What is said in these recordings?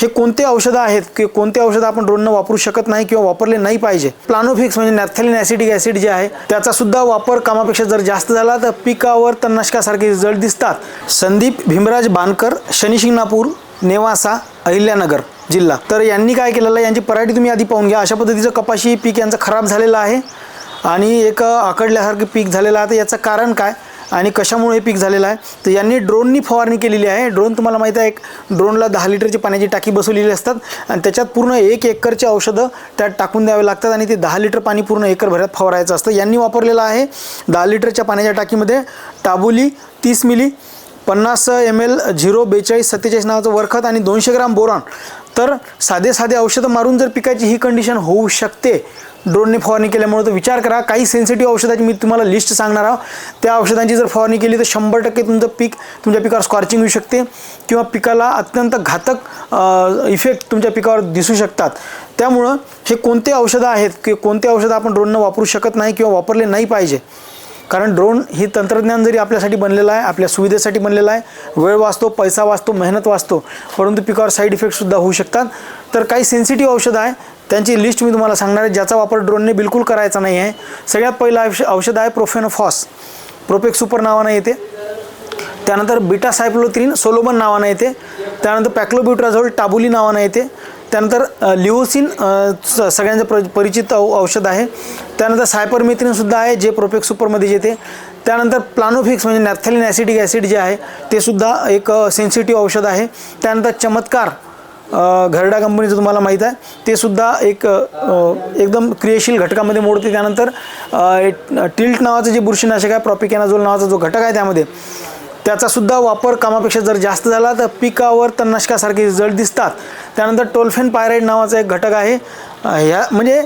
हे कोणते औषधं आहेत? की कोणते औषधं आपण ड्रोननं वापरू शकत नाही किंवा वापरले नाही पाहिजे? प्लानोफिक्स म्हणजे नॅथॅलिन ॲसिडिक ॲसिड जे आहे त्याचा सुद्धा वापर कामापेक्षा जर जास्त झाला तर पिकावर तणनाशकासारखे रिझल्ट दिसतात. संदीप भीमराज बानकर शनिशिंगणापूर नेवासा अहिल्यानगर जिल्हा. तर यांनी काय केलेलं आहे? यांची पराठी तुम्ही आधी पाहून घ्या. अशा पद्धतीचं कपाशी पीक यांचं खराब झालेलं आहे. आणि एक आकडल्यासारखं पीक झालेलं आहे. तर याचं कारण काय? आणि कशामुळे हे पीक झालेलं आहे? तर यांनी ड्रोननी फवारणी केलेली आहे. ड्रोन तुम्हाला माहीत आहे एक ड्रोनला दहा लिटरची पाण्याची टाकी बसवलेली असतात आणि त्याच्यात पूर्ण एक एकरचे औषधं त्यात टाकून द्यावे लागतात आणि ते दहा लिटर पाणी पूर्ण एकरभरात फवारायचं असतं. यांनी वापरलेलं आहे दहा लिटरच्या पाण्याच्या टाकीमध्ये टाबुली तीस मिली पन्नास एम एल झिरो बेचाळीस सत्तेचाळीस नावाचं वरखत आणि दोनशे ग्राम बोरॉन. तर साधे साधे औषधं मारून जर पिकाची ही कंडिशन होऊ शकते ड्रोनने फवारणी केल्यामुळे तर विचार करा. काही सेन्सिटिव्ह औषधाची मी तुम्हाला लिस्ट सांगणार आहोत त्या औषधांची जर फवारणी केली तर शंभर टक्के तुमचं पीक तुमच्या पिकावर स्कॉर्चिंग होऊ शकते किंवा पिकाला अत्यंत घातक इफेक्ट तुमच्या पिकावर दिसू शकतात. त्यामुळं हे कोणते औषधं आहेत की कोणते औषधं आपण ड्रोननं वापरू शकत नाही किंवा वापरले नाही पाहिजे? कारण ड्रोन हे तंत्रज्ञान जरी आपल्यासाठी बनलेलं आहे आपल्या सुविधेसाठी बनलेलं आहे वेळ वाचतो पैसा वाचतो मेहनत वाचतो परंतु पिकावर साईड इफेक्टसुद्धा होऊ शकतात. तर काही सेन्सिटिव्ह औषधं आहे त्यांची लिस्ट मी तुम्हाला सांगणार आहे. ज्याचा वापर ड्रोनने बिलकुल करायचा नाही आहे सगळ्यात पहिलं औष औषध आहे प्रोफेनोफॉस प्रोपेक सुपर नावानं येते. त्यानंतर बिटा सायक्लोथ्रीन सोलोबन नावानं येते. त्यानंतर पॅक्लोब्युट्राझोल टाबुली नावानं येते. त्यानंतर लिओसिन स- सगळ्यांचं प्र परिचित औ औषध आहे. त्यानंतर सायपरमेथ्रिनसुद्धा आहे जे प्रोपेक सुपरमध्ये येते. त्यानंतर प्लानोफिक्स म्हणजे नॅथलिन ॲसिडिक ॲसिड जे आहे ते सुद्धा एक सेन्सिटिव्ह औषध आहे. त्यानंतर चमत्कार. घरडा कंपनीचं तुम्हाला माहीत आहे. ते सुद्धा एक एकदम क्रियाशील घटकामध्ये मोडते. त्यानंतर टिल्ट नावाचं जे बुरशीनाशक आहे प्रॉपिकॅनाझोल नावाचा जो घटक आहे त्यामध्ये त्याचासुद्धा वापर कामापेक्षा जर जास्त झाला तर पिकावर तणनाशकासारखे रिझल्ट दिसतात. त्यानंतर टोल्फेन पायराईड नावाचा एक घटक आहे. ह्या म्हणजे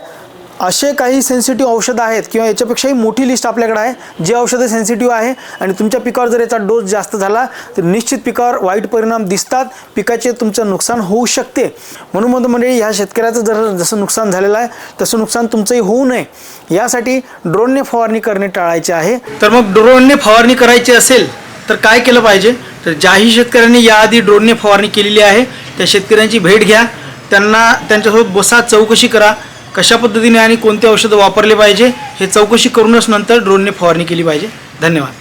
असे काही सेन्सिटिव्ह औषधं आहेत किंवा याच्यापेक्षाही मोठी लिस्ट आपल्याकडे आहे जे औषधं सेन्सिटिव्ह आहे आणि तुमच्या पिकावर जर याचा डोस जास्त झाला तर निश्चित पिकावर वाईट परिणाम दिसतात. पिकाचे तुमचं नुकसान होऊ शकते. म्हणून म्हणतो म्हणजे ह्या शेतकऱ्याचं जर जसं नुकसान झालेलं आहे तसं नुकसान तुमचंही होऊ नये. यासाठी ड्रोनने फवारणी करणे टाळायचे आहे. तर मग ड्रोनने फवारणी करायची असेल तर काय केलं पाहिजे? तर ज्याही शेतकऱ्यांनी याआधी ड्रोनने फवारणी केलेली आहे त्या शेतकऱ्यांची भेट घ्या. त्यांना त्यांच्यासोबत बसा चौकशी करा. कशा पद्धतीने आणि कोणते औषधं वापरले पाहिजे हे चौकशी करूनच नंतर ड्रोनने फवारणी केली पाहिजे. धन्यवाद.